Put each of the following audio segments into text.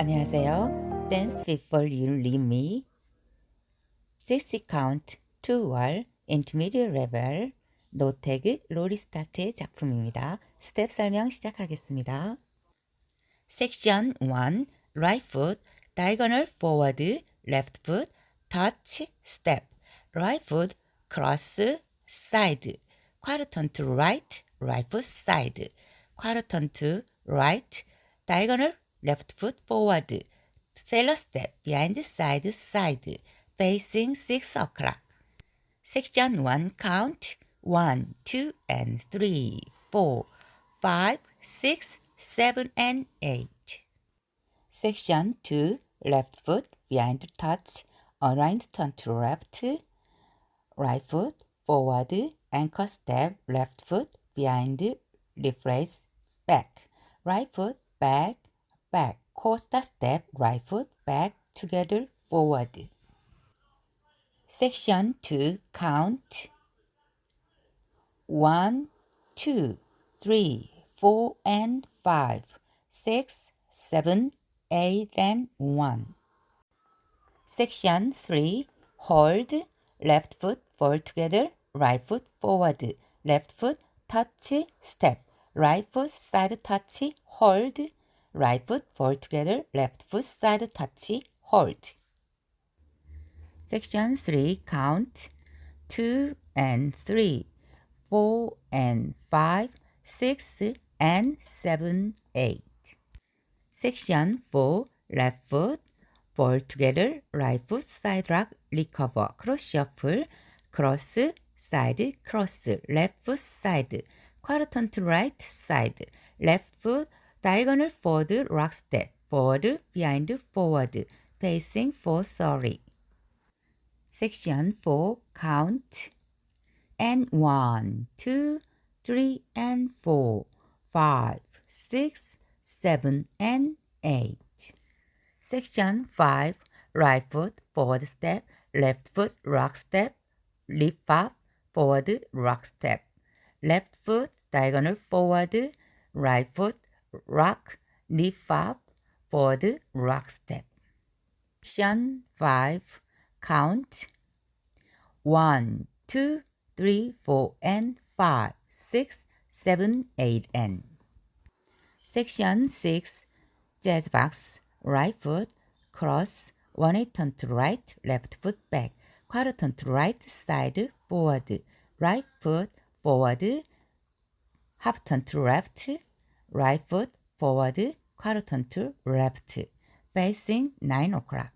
안녕하세요. Dance Before You Leave Me 60 Count 2월 Intermediate Level 노태그 로리 스타트의 작품입니다. 스텝 설명 시작하겠습니다. 섹션 1 Right foot diagonal forward left foot touch step right foot cross side to right right foot side to right diagonal left foot forward sailor step behind the side side facing 6 o'clock. Section 1 count 1 2 and 3 4 5 6 7 and 8 section 2 left foot behind touch aligned turn to left right foot forward ankle step left foot behind replace back right foot back back costa step right foot back together forward. Section 2 count. 1 2 3 4 and 5 6 7 8 and 1 section 3 hold left foot fall together right foot forward. Left foot touch step. Right foot side touch hold right foot fall together left foot side touch hold section 3 count 2 and 3 4 and 5 6 and 7 8 section 4 left foot fall together right foot side rock recover cross shuffle cross side cross left foot side quarter turn to right side left foot diagonal forward rock step forward behind forward. Facing 430 section 4 count. And 1 2 3 and 4 5 6 7 and 8 section 5 right foot forward step left foot rock step lift up forward rock step. Left foot diagonal forward right foot rock lift up forward rock step. Section 5 count. 1 2 3 4 and 5 6 7 8 and. Section 6 jazz box right foot cross one eight turn to right left foot back quarter turn to right side forward right foot forward half turn to left right foot forward quarter to left facing 9 o'clock.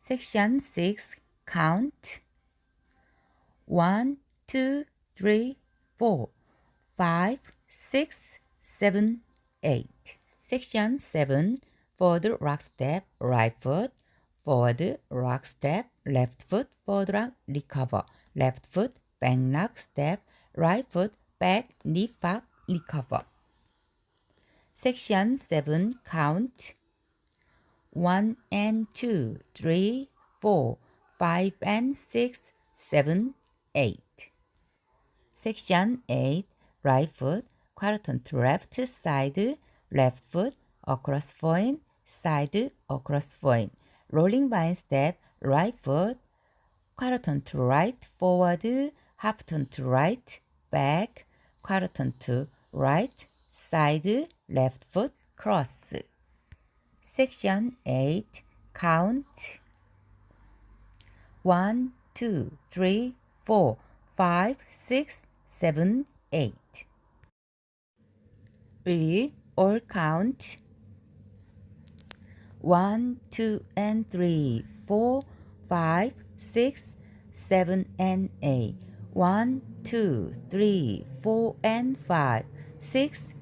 Section 6 count. 1 2 3 4 5 6 7 8 section 7 forward rock step right foot forward rock step left foot forward rock recover. Left foot back rock step right foot back knee up recover section 7 count. 1 and 2 3 4 5 and 6 7 8 section 8 right foot quarter turn to left side left foot across point side across point rolling vine step right foot quarter turn to right forward half turn to right back quarter turn to right side left foot cross. Section 8 count. 1 2 3 4 5 6 7 8 Ready all count. 1 2 and 3 4 5 6 7 and 8 1 2 3 4 and 5 6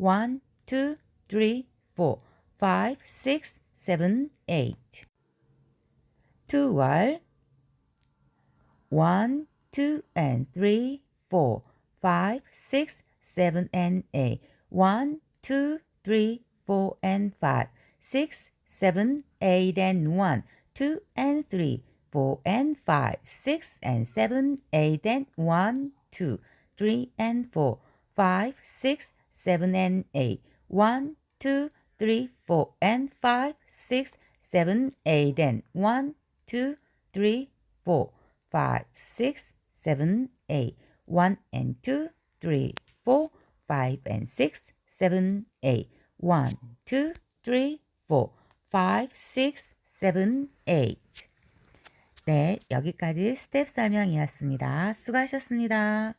1 2 3 4 5 6 seven, eight. two 월 one, two, and three, four, five, six, seven, and eight. one, two, three, four, and five, six, seven, eight, and one, two, and three, four, and five, six, and seven, eight, and one, two, three, and four, five, six, seven, and eight. one, two, three, four, and five, six, seven, eight, and one, two, three, four, five, six, seven, eight. One and two, three, four, five and six, seven, eight. One, two, three, four, five, six, seven, eight. 네, 여기까지 스텝 설명이었습니다. 수고하셨습니다.